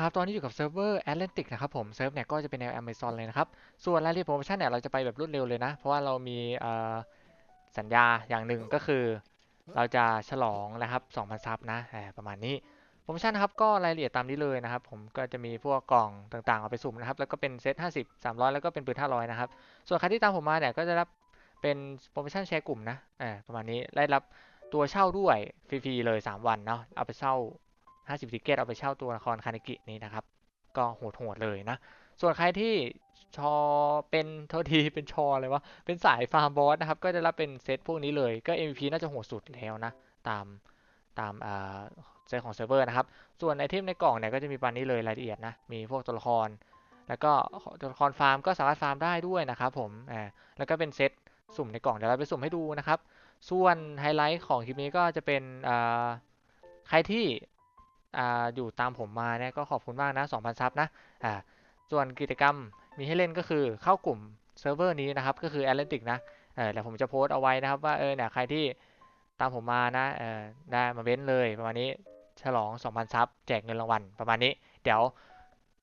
ครับตอนนี้อยู่กับเซิร์ฟเวอร์ Atlantic นะครับผมเซิร์ฟเนี่ยก็จะเป็นแนว Amazon เลยนะครับ ส่วนรายละเอียดโปรโมชั่นเนี่ยเราจะไปแบบรวดเร็วเลยนะ เพราะว่าเรามีสัญญาอย่างหนึ่งก็คือ เราจะฉลองนะครับ2,000ซับนะอ่าประมาณนี้โปรโมชั่นนะครับก็รายละเอียดตามนี้เลยนะครับ ผมก็จะมีพวกกล่องต่างๆ เอาไปสุ่มนะครับ แล้วก็เป็นเซต50 300 แล้วก็เป็นปืน500 นะครับ ส่วนใครที่ตามผมมาเนี่ยก็จะรับเป็นโปรโมชั่นแชร์กลุ่มนะอ่าประมาณนี้ได้รับตัวเช่าด้วยฟรีๆเลย 3 วันเนาะเอาไปเช่า 50ติเกตเอาไปเช่าตัวละครคานิกินี้นะครับ ก็โหดๆเลยนะ ส่วนใครที่ชอเป็นโทษทีเป็นชอเลยวะเป็นสายฟาร์มบอสนะครับ ก็จะรับเป็นเซตพวกนี้เลยก็ MVP น่าจะโหดสุดแล้วนะ ตามตามเซตของเซิร์ฟเวอร์นะครับ ส่วนไอเทมในกล่องเนี่ยก็จะมีปานนี้เลยรายละเอียดนะ มีพวกตัวละคร แล้วก็ตัวละครฟาร์มก็สามารถฟาร์มได้ด้วยนะครับผมอ่าแล้วก็เป็นเซตสุ่มในกล่องเดี๋ยวเราไปสุ่มให้ดูนะครับ ส่วนไฮไลท์ของคลิปนี้ก็จะเป็นใครที่ อ่าอยู่ตามผมมาเนี่ยก็ขอบคุณมากนะ 2,000 ซับนะอ่าส่วนกิจกรรมมีให้เล่นก็คือเข้ากลุ่มเซิร์ฟเวอร์นี้นะครับ ก็คือ Atlantic นะเออเดี๋ยวผมจะโพสต์เอาไว้นะครับว่าเออเนี่ยใครที่ตามผมมานะเออได้มาเว้นเลยประมาณนี้ฉลอง 2,000 ซับแจกเงินรางวัลประมาณนี้ เดี๋ยว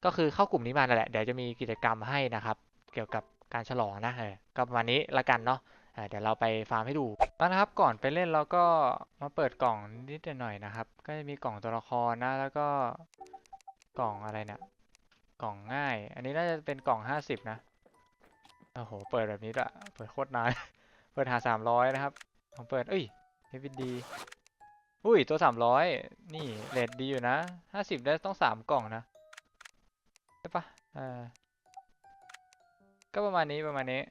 ก็คือเข้ากลุ่มนี้มานั่นแหละเดี๋ยวจะมีกิจกรรมให้นะครับ เกี่ยวกับการฉลองนะเออก็ประมาณนี้ละกันเนาะ เดี๋ยวเราไปฟาร์มให้ดูแล้วนะครับก่อนไปเล่นเราก็มาเปิดกล่องนิดหน่อยนะครับ ก็จะมีกล่องตัวละครนะแล้วก็กล่องอะไรเนี่ยกล่องง่าย อันนี้น่าจะเป็นกล่องห้าสิบนะโอ้โหเปิดแบบนี้ละเปิดโคตรนานเปิดหาสามร้อยนะครับผมเปิดเอ้ยเอฟดีอุ้ยตัวสามร้อยนี่เรทดีอยู่นะห้าสิบได้ต้องสามกล่องนะใช่ปะอ่าก็ประมาณนี้ประมาณนี้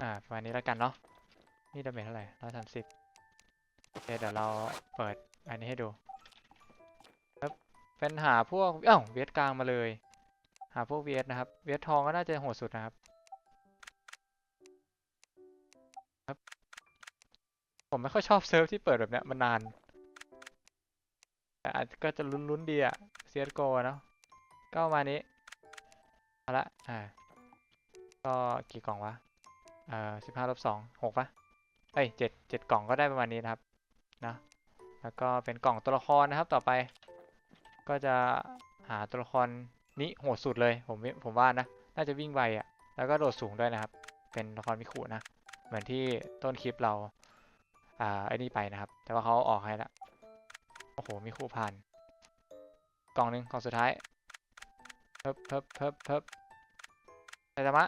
อ่าประมาณนี้แล้วกันเนาะนี่ดาเมจเท่าไหร่ร้อยสามสิบโอเคเดี๋ยวเราเปิดอันนี้ให้ดูครับเป็นหาพวกเอ้าเวทกลางมาเลย หาพวกเวทนะครับ เวททองก็น่าจะโหดสุดนะครับครับ ผมไม่ค่อยชอบเซิร์ฟที่เปิดแบบเนี้ยมันนาน แต่ก็จะลุ้นๆดีอะเซียโกเนาะก็ประมาณนี้เอาละอ่าก็กี่กล่องวะ อ่อสิบห้าลบสองหกปะเอ้ยเจ็ดเจ็ดกล่องก็ได้ประมาณนี้นะครับนะแล้วก็เป็นกล่องตัวละครนะครับต่อไป ก็จะหาตัวละครนี้โหดสุดเลยผมผมว่านะน่าจะวิ่งไวอะ่ะแล้วก็โดดสูงด้วยนะครับ เป็นละครมิคุนะ เหมือนที่ต้นคลิปเราอ่าไอ้นี่ไปนะครับ แต่ว่าเขาออกให้ละโอ้โหมิคุผ่านกล่องหนึ่งกล่องสุดท้ายเพิบเพิบเพิบเพิบไซตามะ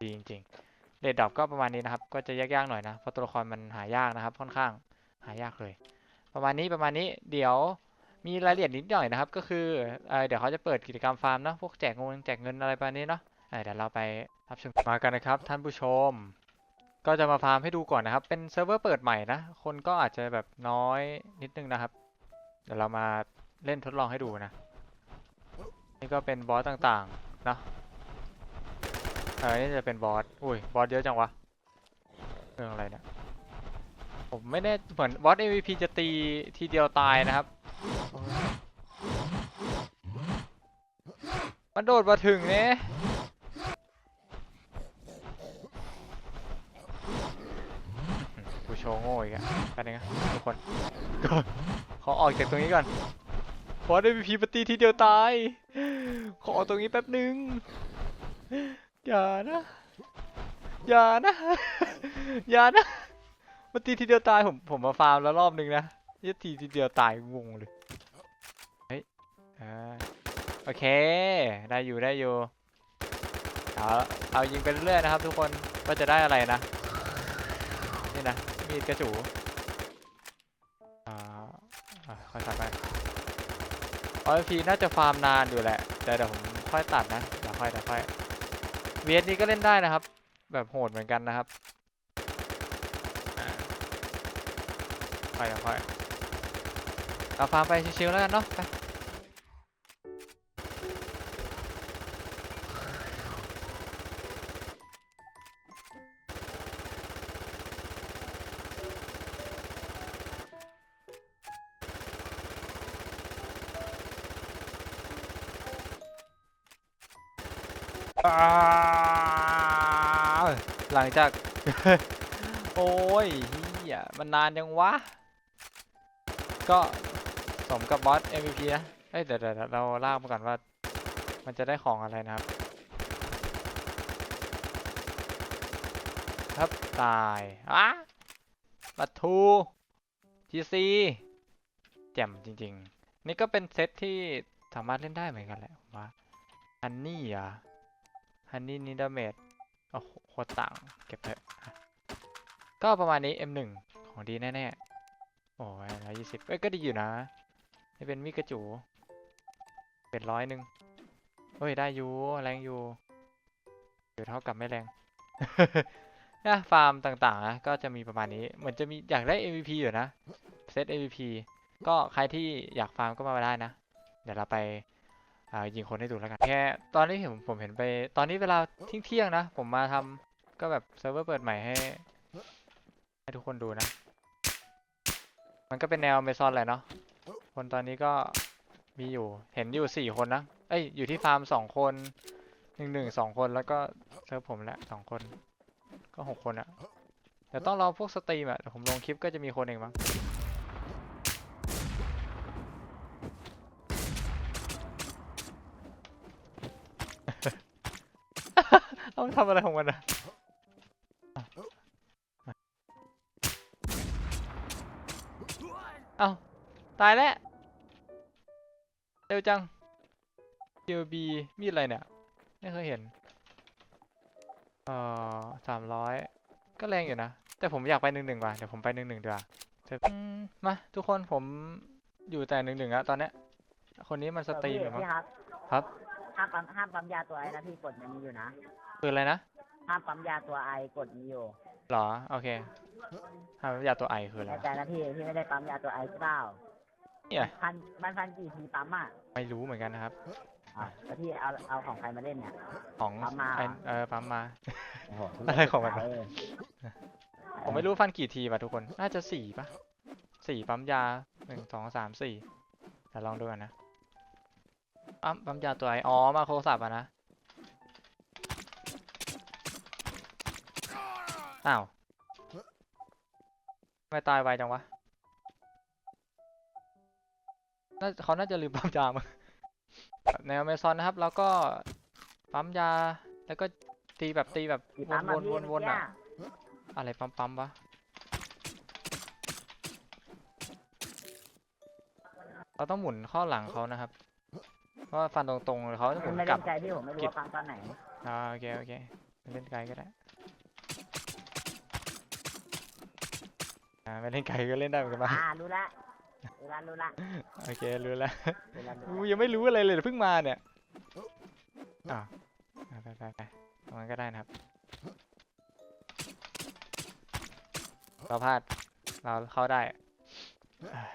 ดีจริงๆเดดดอกก็ประมาณนี้นะครับ ก็จะยากๆหน่อยนะ เพราะตัวละครมันหายากนะครับ ค่อนข้างหายากเลย ประมาณนี้ประมาณนี้ เดี๋ยวมีรายละเอียดนิดหน่อยนะครับ ก็คือเอ่อเดี๋ยวเขาจะเปิดกิจกรรมฟาร์มเนอะพวกแจกเงินแจกเงินอะไรประมาณนี้เนาะเอ่อเดี๋ยวเราไปรับชมมากันนะครับ ท่านผู้ชม ก็จะมาฟาร์มให้ดูก่อนนะครับ เป็นเซิร์ฟเวอร์เปิดใหม่นะ คนก็อาจจะแบบน้อยนิดนึงนะครับ เดี๋ยวเรามาเล่นทดลองให้ดูนะ นี่ก็เป็นบอสต่างๆเนาะ เออนี่จะเป็นบอส อุ้ย บอสเยอะจังวะ เรื่องอะไรเนี่ย ผมไม่แน่เหมือนบอส MVP จะตีทีเดียวตายนะครับ มันโดดมาถึงเนี่ยผู้โชว์โง่อีกอะแป๊บนึงนทุกคนก็ขอออกจากตรงนี้ก่อนบอส MVP มาตีทีเดียวตาย ขอออกตรงนี้แป๊บนึง อย่านะ อย่านะ อย่านะมาตีทีเดียวตายผมผมมาฟาร์มแล้วรอบนึงนะยี่ทีทีเดียวตายงงเลย เฮ้ย อ่า โอเค ได้อยู่ได้อยู่ เอาเอายิงไปเรื่อยๆนะครับทุกคนว่าจะได้อะไรนะ นี่นะ มีดกระจูอ่าค่อยตัดไปออพีน่าจะฟาร์มนานอยู่แหละแต่เดี๋ยวผมค่อยตัดนะเดี๋ยวค่อยเดี๋ยวค่อย เวียดนี้ก็เล่นได้นะครับ แบบโหดเหมือนกันนะครับอ่าค่อยๆค่อยเราฟาร์มไปชิวๆแล้วกันเนาะไป หลังจาก โอ้ยเฮียมันนานยังวะ ก็สมกับบอส MVP นะเอ้ยเดี๋ยวเดี๋ยวเราลากมาก่อนว่า มันจะได้ของอะไรนะครับ ครับตายอะปัทู GC แจ่มจริง ๆ นี่ก็เป็นเซตที่สามารถเล่นได้เหมือนกันแหละว่าฮันนี่อะ ฮันนี่นิดาเมจโอ้โหโคตรต่างเก็บเถอะก็ประมาณนี้ M1 ของดีแน่ๆ โอ้ยร้อยยี่สิบเอ้ย ก็ดีอยู่นะ นี่เป็นมิกาจู เป็นร้อยหนึ่งเฮ้ย ได้อยู่แรงอยู่อยู่เท่ากับไม่แรงนะฟาร์มต่างๆนะก็จะมีประมาณนี้ เหมือนจะมีอยากได้ MVP อยู่นะ เซต MVP ก็ใครที่อยากฟาร์มก็มาได้นะ เดี๋ยวเราไป อ่ายิงคนให้ดูแล้วกันแค่ตอนนี้ผมผมเห็นไป ตอนนี้เวลาเที่ยงๆนะ ผมมาทำก็แบบเซิร์ฟเวอร์เปิดใหม่ให้ให้ทุกคนดูนะ มันก็เป็นแนวเมซอนแหละเนาะคนตอนนี้ก็มีอยู่เห็นอยู่สี่คนนะเอ้ยอยู่ที่ฟาร์มสองคนหนึ่งหนึ่งสองคนแล้วก็เซิร์ฟผมแหละสองคน ก็หกคนอะเดี๋ยวต้องรอพวกสตรีมอะเดี๋ยวผมลงคลิปก็จะมีคนเองมั้ง เอาทำอะไรของมันอะอะอะเอ้าตายแล้วเร็วจัง QB มีดอะไรเนี่ย ไม่เคยเห็น เอ่อสามร้อยก็แรงอยู่นะ แต่ผมอยากไปหนึ่งหนึ่งว่ะ เดี๋ยวผมไปหนึ่งหนึ่งดีกว่าเดี๋ยวอืมมาทุกคนผมอยู่แต่หนึ่งหนึ่งอะตอนเนี้ย คนนี้มันสตรีมอยู่มั้งพี่ครับ ครับห้ามปั๊มห้ามปั๊มยาตัวไอนะพี่กดมันมีอยู่นะ คืออะไรนะห้ามปั๊มยาตัวไอกดมีอยู่หรอ โอเคทำยาตัวไอคืออะไรแต่วะแต่ละพี่พี่ไม่ได้ปั๊มยาตัวไอใช่เปล่าเนี่ยพันมันพันกี่ทีปั๊มอะไม่รู้เหมือนกันนะครับ อะแล้วพี่เอาเอาของใครมาเล่นเนี่ย ของปั๊มมาไอเออปั๊มมา โอ้โหอะไรของมันวะเออผมไม่รู้ฟันกี่ทีป่ะทุกคน น่าจะสี่ป่ะสี่ปั๊มยาหนึ่งสองสามสี่แต่ลองดูกันนะ ปั๊มปั๊มยาตัวไออ๋อมาโทรศัพท์อะนะ อ้าวทำไม่ตายไวจังวะน่าเขาน่าจะลืมปั๊มยามาในอเมซอนนะครับ แล้วก็ปั๊มยา แล้วก็ตีแบบตีแบบกี่วปั๊นมวอะนพี่วนวนเมื่ออะกี้อะไรปั๊มปั๊มวะเราต้องหมุนเข้อหลังเขานะครับเพราะว่าฟันตรงๆเขาจะหคุมุณนไม่กลัเล่บนไกลพี่ผมไม่รู้กิบว่าปั๊มตอนไหนอ่าโอเคโอเคไม่เล่นไกลก็ได้ อ่าไม่เล่นไกลก็เล่นได้เหมือนกันปะอ่ารู้ละรู้ละรู้ละโอเครู้แล้วรู้ละรู้กูละยังไม่รู้อะไรเลยเพิ่งมาเนี่ยอ่าไปไปไปตรงนั้นก็ได้นะครับเราพลาดเราเข้าได้เอ้ย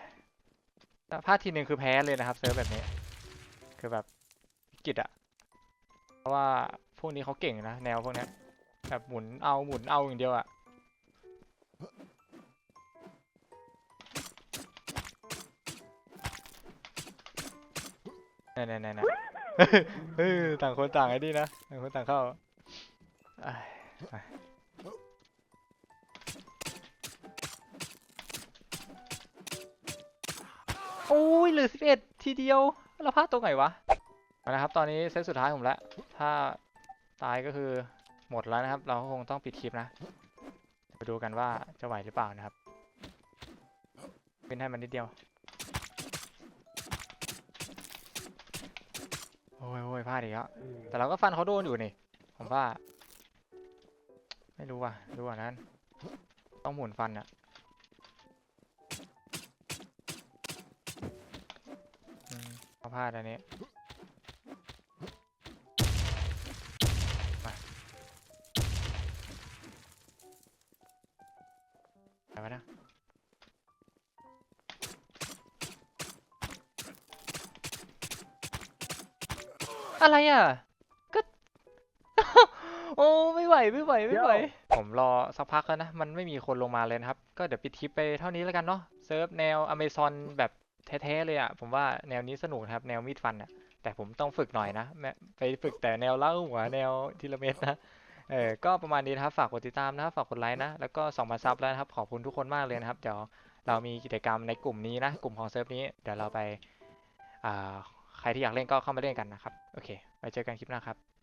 แต่พลาดทีหนึ่งคือแพ้เลยนะครับเซิร์ฟแบบนี้ คือแบบวิกฤตอะเพราะว่าพวกนี้เขาเก่งนะแนวพวกเนี้ยแบบหมุนเอาหมุนเอาอย่างเดียวอะ นี่ยเนี่ยเนี่ยเนี่ยต่างคนต่างไอ้นี่นะต่างคนต่างเข้าโอ้ยเหลือสิบเอ็ดทีเดียวเราพลาดตรงไหนวะเอาละครับ ตอนนี้เซตสุดท้ายผมแล้วถ้าตายก็คือหมดแล้วนะครับ เราก็คงต้องปิดคลิปนะไปดูกันว่าจะไหวหรือเปล่านะครับเป็นให้มันนิดเดียว อ้ยโอ้ยพลาดอีกแล้วอืมแต่เราก็ฟันเขาโดนอยู่นี่ ผมว่า ไม่รู้ว่ะดูอะนั้น ต้องหมุนฟันอะอืมเขาพลาดอันนี้มาไปวะนะ อะไรอะ ก็ โอ้ไม่ไหวไม่ไหวไม่ไหว ผมรอสักพักแล้วนะ มันไม่มีคนลงมาเลยนะครับ ก็เดี๋ยวปิดคลิปไปเท่านี้แล้วกันเนาะ เซิร์ฟแนวอเมซอนแบบแท้ๆเลยอะผมว่าแนวนี้สนุกนะครับ แนวมีดฟันอะแต่ผมต้องฝึกหน่อยนะแม่ไปฝึกแต่แนวเล่าหัวแนวทีละเม็ดนะเออ ก็ประมาณนี้นะครับ ฝากกดติดตามนะครับฝากกดไลค์นะ แล้วก็สองพันซับแล้วนะครับ ขอบคุณทุกคนมากเลยนะครับ เดี๋ยวเรามีกิจกรรมในกลุ่มนี้นะ กลุ่มของเซิร์ฟนี้ เดี๋ยวเราไป อ่า ใครที่อยากเล่นก็เข้ามาเล่นกันนะครับ โอเค ไว้เจอกันคลิปหน้าครับ